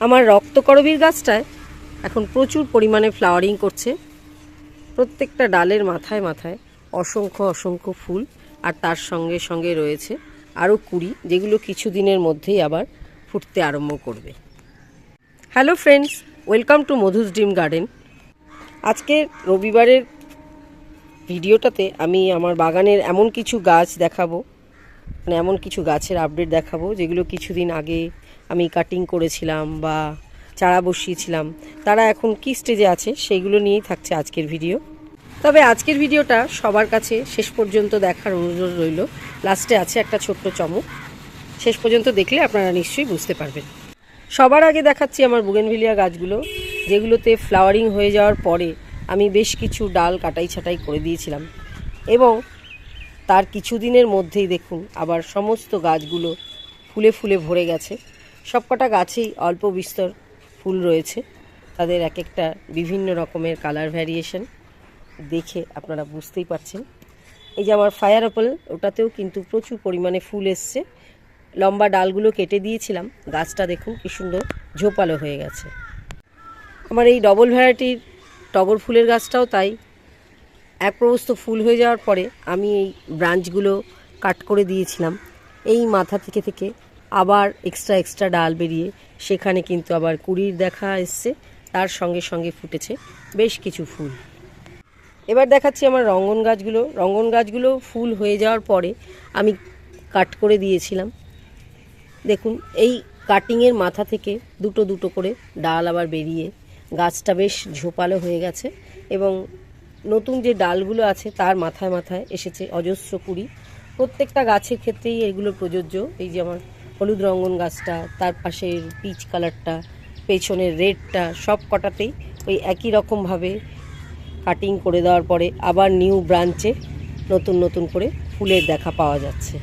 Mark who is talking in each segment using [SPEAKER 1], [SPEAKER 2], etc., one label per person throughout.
[SPEAKER 1] আমার রক্তকরবীর গাছটায় এখন প্রচুর পরিমাণে ফ্লাওয়ারিং করছে। প্রত্যেকটা ডালের মাথায় মাথায় অসংখ্য অসংখ্য ফুল আর তার সঙ্গে সঙ্গে রয়েছে আরও কুড়ি, যেগুলো কিছুদিনের মধ্যেই আবার ফুটতে আরম্ভ করবে। Hello friends welcome to Madhu's dream garden আজকে রবিবারের ভিডিওটাতে আমি আমার বাগানের এমন কিছু গাছ দেখাবো মানে এমন কিছু গাছের আপডেট দেখাবো, যেগুলো কিছুদিন আগে আমি কাটিং করেছিলাম বা চারা বসিয়েছিলাম, তারা এখন কি স্টেজে আছে সেইগুলো নিয়েই থাকছে আজকের ভিডিও তবে আজকের ভিডিওটা সবার কাছে শেষ পর্যন্ত দেখার অনুরোধ রইল। লাস্টে আছে একটা ছোট্ট চমক। শেষ পর্যন্ত দেখলে আপনারা নিশ্চয়ই বুঝতে পারবেন। সবার আগে দেখাচ্ছি আমার বুগেনভিলিয়া গাছগুলো, যেগুলোতে ফ্লাওয়ারিং হয়ে যাওয়ার পরে আমি বেশ কিছু ডাল কাটাই ছাটাই করে দিয়েছিলাম। এবং তার কিছুদিনের মধ্যেই দেখুন আবার সমস্ত গাছগুলো ফুলে ফুলে ভরে গেছে। সবকটা গাছেই অল্প বিস্তর ফুল রয়েছে। তাদের এক একটা বিভিন্ন রকমের কালার ভ্যারিয়েশন দেখে আপনারা বুঝতেই পারছেন। এই যে আমার ফায়ার অ্যাপল ওটাতেও কিন্তু প্রচুর পরিমাণে ফুল এসছে। লম্বা ডালগুলো কেটে দিয়েছিলাম। গাছটা দেখুন কি সুন্দর ঝোপালো হয়ে গেছে। আমার এই ডবল ভ্যারাইটির টগর ফুলের গাছটাও তাই। এক প্রবস্ত ফুল হয়ে যাওয়ার পরে আমি এই ব্রাঞ্চগুলো কাট করে দিয়েছিলাম। এই মাথা থেকে থেকে আবার এক্সট্রা এক্সট্রা ডাল বেরিয়ে সেখানে কিন্তু আবার কুড়ির দেখা এসছে। তার সঙ্গে সঙ্গে ফুটেছে বেশ কিছু ফুল। এবার দেখাচ্ছি আমার রঙ্গন গাছগুলো। রঙ্গন গাছগুলো ফুল হয়ে যাওয়ার পরে আমি কাট করে দিয়েছিলাম। দেখুন, এই কাটিংয়ের মাথা থেকে দুটো দুটো করে ডাল আবার বেরিয়ে গাছটা বেশ ঝোপালো হয়ে গেছে এবং নতুন যে ডালগুলো আছে তার মাথায় মাথায় এসেছে অজস্র কুড়ি। প্রত্যেকটা গাছের ক্ষেত্রেই এগুলো প্রযোজ্য। এই যে আমার হলুদ রঙ্গন গাছটা, তার পাশের পিচ কালারটা পেছনের রেডটা সব কটাতেই ওই একই রকমভাবে কাটিং করে দেওয়ার পরে আবার নিউ ব্রাঞ্চে নতুন নতুন করে ফুলের দেখা পাওয়া যাচ্ছে।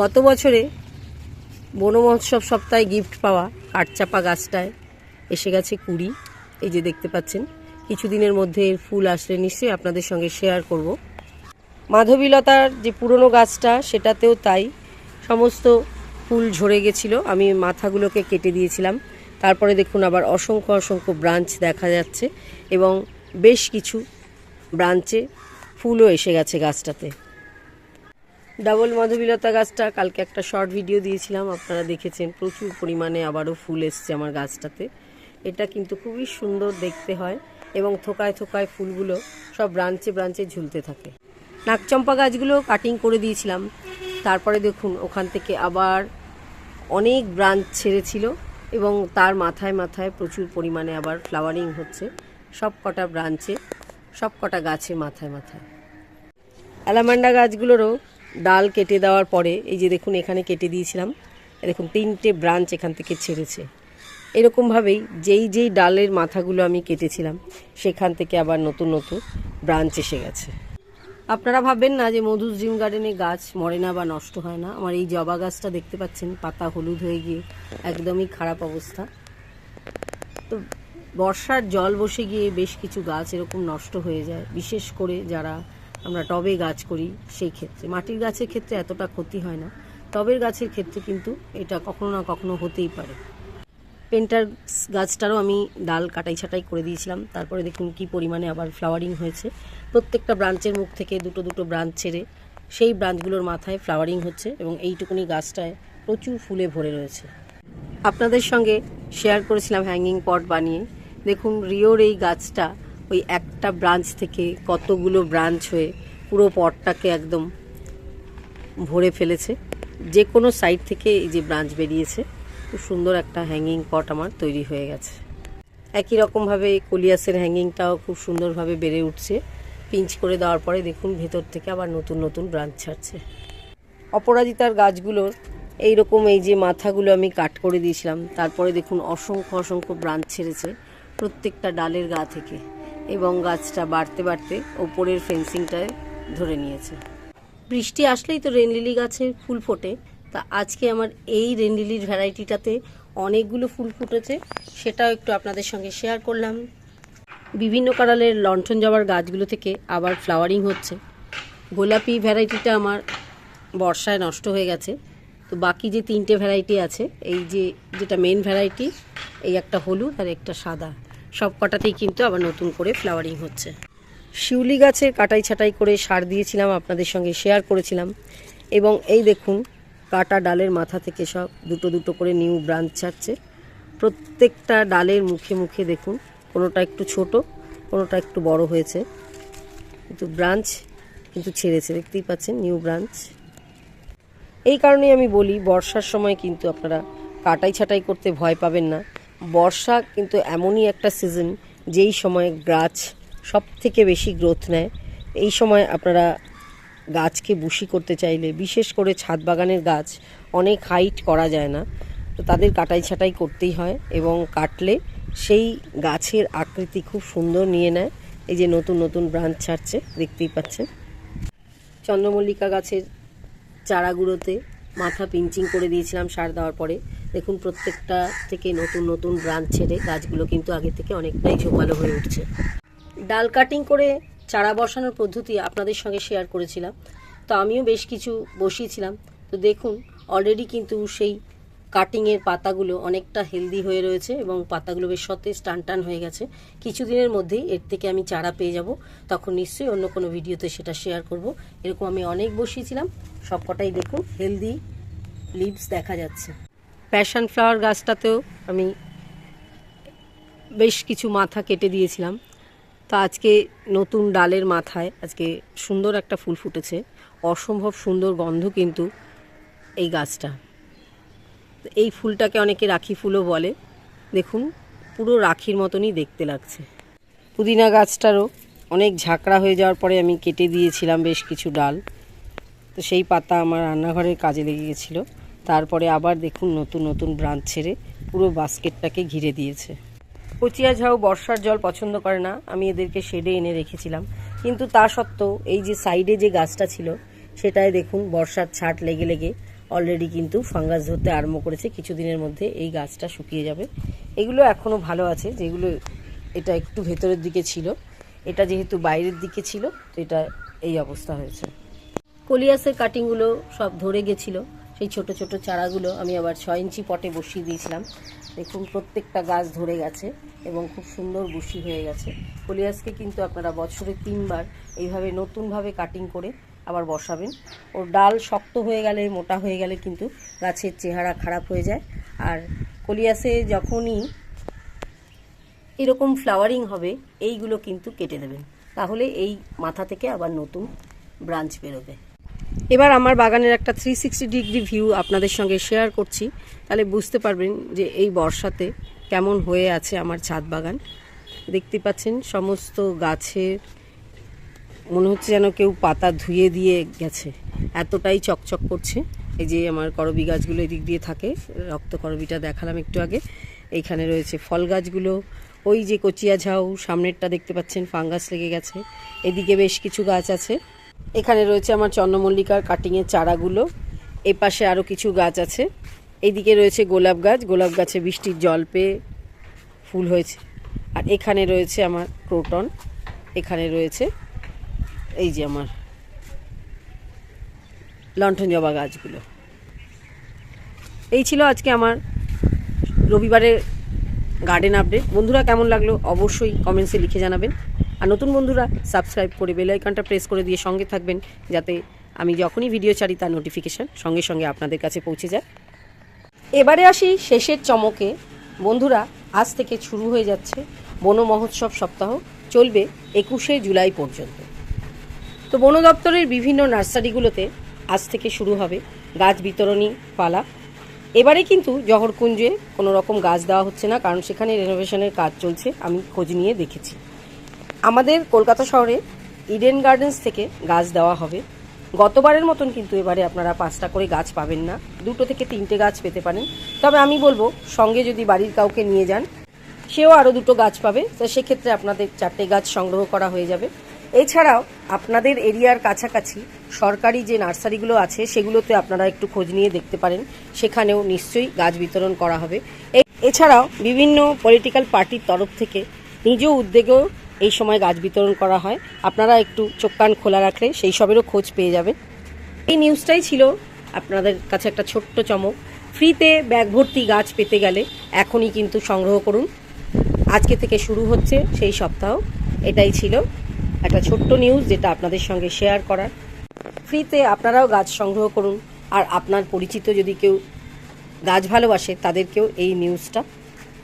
[SPEAKER 1] গত বছরে বনমহোৎসব সপ্তাহে গিফট পাওয়া কাঠচাপা গাছটায় এসে গেছে কুড়ি। এই যে দেখতে পাচ্ছেন, কিছুদিনের মধ্যে ফুল আসলে নিশ্চয়ই আপনাদের সঙ্গে শেয়ার করব। মাধবীলতার যে পুরনো গাছটা, সেটাতেও তাই সমস্ত ফুল ঝরে গেছিল। আমি মাথাগুলোকে কেটে দিয়েছিলাম। তারপরে দেখুন আবার অসংখ্য অসংখ্য ব্রাঞ্চ দেখা যাচ্ছে এবং বেশ কিছু ব্রাঞ্চে ফুলও এসে গেছে গাছটাতে। ডাবল মাধবীলতা গাছটা, কালকে একটা শর্ট ভিডিও দিয়েছিলাম, আপনারা দেখেছেন, প্রচুর পরিমাণে আবারও ফুল এসছে আমার গাছটাতে। এটা কিন্তু খুবই সুন্দর দেখতে হয় এবং থোকায় থোকায় ফুলগুলো সব ব্রাঞ্চে ব্রাঞ্চে ঝুলতে থাকে। নাকচম্পা গাছগুলো কাটিং করে দিয়েছিলাম। তারপরে দেখুন, ওখান থেকে আবার অনেক ব্রাঞ্চ ছেড়েছিল এবং তার মাথায় মাথায় প্রচুর পরিমাণে আবার ফ্লাওয়ারিং হচ্ছে। সব কটা ব্রাঞ্চে সব কটা গাছের মাথায় মাথায়। অ্যালামান্ডা গাছগুলোরও ডাল কেটে দেওয়ার পরে, এই যে দেখুন, এখানে কেটে দিয়েছিলাম। দেখুন, তিনটে ব্রাঞ্চ এখান থেকে ছেড়েছে। এরকমভাবেই যেই যেই ডালের মাথাগুলো আমি কেটেছিলাম, সেখান থেকে আবার নতুন নতুন ব্রাঞ্চ এসে গেছে। আপনারা ভাববেন না যে মধুস জিম গার্ডেনে গাছ মরে না বা নষ্ট হয় না। আমার এই জবা গাছটা দেখতে পাচ্ছেন, পাতা হলুদ হয়ে গিয়ে একদমই খারাপ অবস্থা। তো বর্ষার জল বসে গিয়ে বেশ কিছু গাছ এরকম নষ্ট হয়ে যায়, বিশেষ করে যারা আমরা টবে গাছ করি সেই ক্ষেত্রে। মাটির গাছের ক্ষেত্রে এতটা ক্ষতি হয় না। টবের গাছের ক্ষেত্রে কিন্তু এটা কখনো না কখনো হতেই পারে। পেন্টার গাছটারও আমি ডাল কাটাই ছাটাই করে দিয়েছিলাম। তারপরে দেখুন কি পরিমাণে আবার ফ্লাওয়ারিং হয়েছে। প্রত্যেকটা ব্রাঞ্চের মুখ থেকে দুটো দুটো ব্রাঞ্চ ছেড়ে সেই ব্রাঞ্চগুলোর মাথায় ফ্লাওয়ারিং হচ্ছে এবং এইটুকুনি গাছটায় প্রচুর ফুলে ভরে রয়েছে। আপনাদের সঙ্গে শেয়ার করেছিলাম হ্যাঙ্গিং পট বানিয়ে। দেখুন রিওর এই গাছটা ওই একটা ব্রাঞ্চ থেকে কতগুলো ব্রাঞ্চ হয়ে পুরো পটটাকে একদম ভরে ফেলেছে। যে কোনো সাইড থেকে এই যে ব্রাঞ্চ বেরিয়েছে। খুব সুন্দর একটা হ্যাঙ্গিং পট আমার তৈরি হয়ে গেছে। একই রকমভাবে কলিয়াসের হ্যাঙ্গিংটাও খুব সুন্দরভাবে বেড়ে উঠছে। পিঞ্চ করে দেওয়ার পরে দেখুন ভেতর থেকে আবার নতুন নতুন ব্রাঞ্চ ছাড়ছে। অপরাজিতার গাছগুলোর এই রকম এই যে মাথাগুলো আমি কাট করে দিয়েছিলাম, তারপরে দেখুন অসংখ্য অসংখ্য ব্রাঞ্চ ছেড়েছে প্রত্যেকটা ডালের গা থেকে এবং গাছটা বাড়তে বাড়তে ওপরের ফেন্সিংটায় ধরে নিয়েছে। বৃষ্টি আসলেই তো রেনলিলি গাছের ফুল ফোটে। তা আজকে আমার এই রেন্ডিলির ভ্যারাইটিটাতে অনেকগুলো ফুল ফুটেছে, সেটাও একটু আপনাদের সঙ্গে শেয়ার করলাম। বিভিন্ন কালারের লণ্ঠন জবার গাছগুলো থেকে আবার ফ্লাওয়ারিং হচ্ছে। গোলাপি ভ্যারাইটিটা আমার বর্ষায় নষ্ট হয়ে গেছে। তো বাকি যে তিনটে ভ্যারাইটি আছে, এই যে যেটা মেন ভ্যারাইটি, এই একটা হলুদ আর একটা সাদা, সব কটাতেই কিন্তু আবার নতুন করে ফ্লাওয়ারিং হচ্ছে। শিউলি গাছের কাটাই ছাটাই করে সার দিয়েছিলাম, আপনাদের সঙ্গে শেয়ার করেছিলাম। এবং এই দেখুন কাটা ডালের মাথা থেকে সব দুটো দুটো করে নিউ ব্রাঞ্চ ছাড়ছে। প্রত্যেকটা ডালের মুখে মুখে দেখুন, কোনোটা একটু ছোট, কোনোটা একটু বড় হয়েছে। কিন্তু ব্রাঞ্চ কিন্তু ছেড়েছে, দেখতেই পাচ্ছেন, নিউ ব্রাঞ্চ। এই কারণেই আমি বলি, বর্ষার সময় কিন্তু আপনারা কাটাই ছাটাই করতে ভয় পাবেন না। বর্ষা কিন্তু এমনই একটা সিজন যেই সময় গাছ সব থেকে বেশি গ্রোথ নেয়। এই সময় আপনারা গাছকে বুশি করতে চাইলে, বিশেষ করে ছাদ বাগানের গাছ, অনেক হাইট করা যায় না। তো তাদের কাটাই ছাটাই করতেই হয় এবং কাটলে সেই গাছের আকৃতি খুব সুন্দর নিয়ে নেয়। এই যে নতুন নতুন ব্রাঞ্চ ছাড়ছে, দেখতেই পাচ্ছেন। চন্দ্রমল্লিকা গাছের চারাগুলোতে মাথা পিঞ্চিং করে দিয়েছিলাম সার দেওয়ার পরে। দেখুন, প্রত্যেকটা থেকে নতুন নতুন ব্রাঞ্চ ছেড়ে গাছগুলো কিন্তু আগে থেকে অনেকটাই ঝোপালো হয়ে উঠছে। ডাল কাটিং করে চারা বসানোর পদ্ধতি আপনাদের সঙ্গে শেয়ার করেছিলাম। তো আমিও বেশ কিছু বসিয়েছিলাম। তো দেখুন অলরেডি কিন্তু সেই কাটিংয়ের পাতাগুলো অনেকটা হেলদি হয়ে রয়েছে এবং পাতাগুলো বেশ সতেজ টান টান হয়ে গেছে। কিছুদিনের মধ্যেই এর থেকে আমি চারা পেয়ে যাব। তখন নিশ্চয়ই অন্য কোনো ভিডিওতে সেটা শেয়ার করব। এরকম আমি অনেক বসিয়েছিলাম। সবকটাই দেখুন হেলদি লিভস দেখা যাচ্ছে। প্যাশন ফ্লাওয়ার গাছটাতেও আমি বেশ কিছু মাথা কেটে দিয়েছিলাম। তো আজকে নতুন ডালের মাথায় আজকে সুন্দর একটা ফুল ফুটেছে। অসম্ভব সুন্দর গন্ধ কিন্তু এই গাছটা। এই ফুলটাকে অনেকে রাখি ফুলও বলে। দেখুন, পুরো রাখির মতনই দেখতে লাগছে। পুদিনা গাছটারও অনেক ঝাঁকড়া হয়ে যাওয়ার পরে আমি কেটে দিয়েছিলাম বেশ কিছু ডাল। তো সেই পাতা আমার রান্নাঘরের কাজে লেগে গেছিল। তারপরে আবার দেখুন নতুন নতুন ব্রাঞ্চ ছেড়ে পুরো বাস্কেটটাকে ঘিরে দিয়েছে। কচিয়া ঝাউ বর্ষার জল পছন্দ করে না, আমি এদেরকে শেডে এনে রেখেছিলাম। কিন্তু তা সত্ত্বেও এই যে সাইডে যে গাছটা ছিল, সেটায় দেখুন বর্ষার ছাট লেগে লেগে অলরেডি কিন্তু ফাঙ্গাস ধরতে আরম্ভ করেছে। কিছুদিনের মধ্যে এই গাছটা শুকিয়ে যাবে। এগুলো এখনও ভালো আছে, যেগুলো এটা একটু ভেতরের দিকে ছিল। এটা যেহেতু বাইরের দিকে ছিল, তো এটা এই অবস্থা হয়েছে। কলিয়াসের কাটিংগুলো সব ধরে গেছিল। সেই ছোট ছোট চারাগুলো আমি আবার ছয় ইঞ্চি পটে বসিয়ে দিয়েছিলাম। দেখুন, প্রত্যেকটা গাছ ধরে গেছে এবং খুব সুন্দর বসি হয়ে গেছে। কলিয়াসকে কিন্তু আপনারা বছরে তিনবার এইভাবে নতুনভাবে কাটিং করে আবার বসাবেন। ওর ডাল শক্ত হয়ে গেলে, মোটা হয়ে গেলে কিন্তু গাছের চেহারা খারাপ হয়ে যায়। আর কলিয়াসে যখনই এরকম ফ্লাওয়ারিং হবে, এইগুলো কিন্তু কেটে দেবেন। তাহলে এই মাথা থেকে আবার নতুন ব্রাঞ্চ বেরোবে। এবার আমার বাগানের একটা থ্রি সিক্সটি ডিগ্রি ভিউ আপনাদের সঙ্গে শেয়ার করছি। তাহলে বুঝতে পারবেন যে এই বর্ষাতে কেমন হয়ে আছে আমার ছাদ বাগান। দেখতে পাচ্ছেন সমস্ত গাছের মনে হচ্ছে যেন কেউ পাতা ধুয়ে দিয়ে গেছে। এতটাই চকচক করছে। এই যে আমার করবি গাছগুলো এদিক দিয়ে থাকে, রক্ত করবিটা দেখালাম একটু আগে। এইখানে রয়েছে ফল গাছগুলো। ওই যে কচিয়া ঝাউ, সামনেরটা দেখতে পাচ্ছেন, ফাঙ্গাস লেগে গেছে। এদিকে বেশ কিছু গাছ আছে। এখানে রয়েছে আমার চন্দ্রমল্লিকার কাটিংয়ের চারাগুলো। এই পাশে আরও কিছু গাছ আছে। এইদিকে রয়েছে গোলাপ গাছ। গোলাপ গাছে বৃষ্টির জল পেয়ে ফুল হয়েছে। আর এখানে রয়েছে আমার ক্রোটন এখানে রয়েছে এই যে আমার লণ্ঠন জবা গাছগুলো। এই ছিল আজকে আমার রবিবারের গার্ডেন আপডেট বন্ধুরা কেমন লাগল? অবশ্যই কমেন্টসে লিখে জানাবেন। আর নতুন বন্ধুরা সাবস্ক্রাইব করে বেল আইকনটা প্রেস করে দিয়ে সঙ্গে থাকবেন, যাতে আমি যখনই ভিডিও ছাড়ি তার নোটিফিকেশান সঙ্গে সঙ্গে আপনাদের কাছে পৌঁছে যায়। এবারে আসি শেষের চমকে। বন্ধুরা, আজ থেকে শুরু হয়ে যাচ্ছে বন মহোৎসব সপ্তাহ। চলবে একুশে জুলাই পর্যন্ত। তো বন দপ্তরের বিভিন্ন নার্সারিগুলোতে আজ থেকে শুরু হবে গাছ বিতরণী পালা। এবারে কিন্তু জহরকুঞ্জে কোনো রকম গাছ দেওয়া হচ্ছে না, কারণ সেখানে রেনোভেশনের কাজ চলছে, আমি খোঁজ নিয়ে দেখেছি। আমাদের কলকাতা শহরে ইডেন গার্ডেন্স থেকে গাছ দেওয়া হবে। গতবারের মতন কিন্তু এবারে আপনারা পাঁচটা করে গাছ পাবেন না। দুটো থেকে তিনটে গাছ পেতে পারেন। তবে আমি বলব, সঙ্গে যদি বাড়ির কাউকে নিয়ে যান, সেও আরও দুটো গাছ পাবে। তো সেক্ষেত্রে আপনাদের চারটে গাছ সংগ্রহ করা হয়ে যাবে। এছাড়াও আপনাদের এরিয়ার কাছাকাছি সরকারি যে নার্সারিগুলো আছে, সেগুলোতে আপনারা একটু খোঁজ নিয়ে দেখতে পারেন। সেখানেও নিশ্চয়ই গাছ বিতরণ করা হবে। এছাড়াও বিভিন্ন পলিটিক্যাল পার্টির তরফ থেকে নিজ উদ্যোগেও এই সময় গাছ বিতরণ করা হয়। আপনারা একটু চোখ কান খোলা রাখলে সেই সবেরও খোঁজ পেয়ে যাবেন। এই নিউজটাই ছিল আপনাদের কাছে একটা ছোট্ট চমক। ফ্রিতে ব্যাগ ভর্তি গাছ পেতে গেলে এখনই কিন্তু সংগ্রহ করুন। আজকে থেকে শুরু হচ্ছে সেই সপ্তাহ। এটাই ছিল একটা ছোট্ট নিউজ যেটা আপনাদের সঙ্গে শেয়ার করার। ফ্রিতে আপনারাও গাছ সংগ্রহ করুন। আর আপনার পরিচিত যদি কেউ গাছ ভালোবাসে, তাদেরকেও এই নিউজটা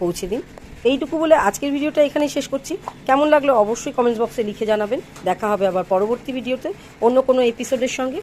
[SPEAKER 1] পৌঁছে দিন। এইটুকু বলে আজকের ভিডিওটা এখানেই শেষ করছি। কেমন লাগল অবশ্যই কমেন্টস বক্সে লিখে জানাবেন। দেখা হবে আবার পরবর্তী ভিডিওতে অন্য কোনো এপিসোডের সঙ্গে।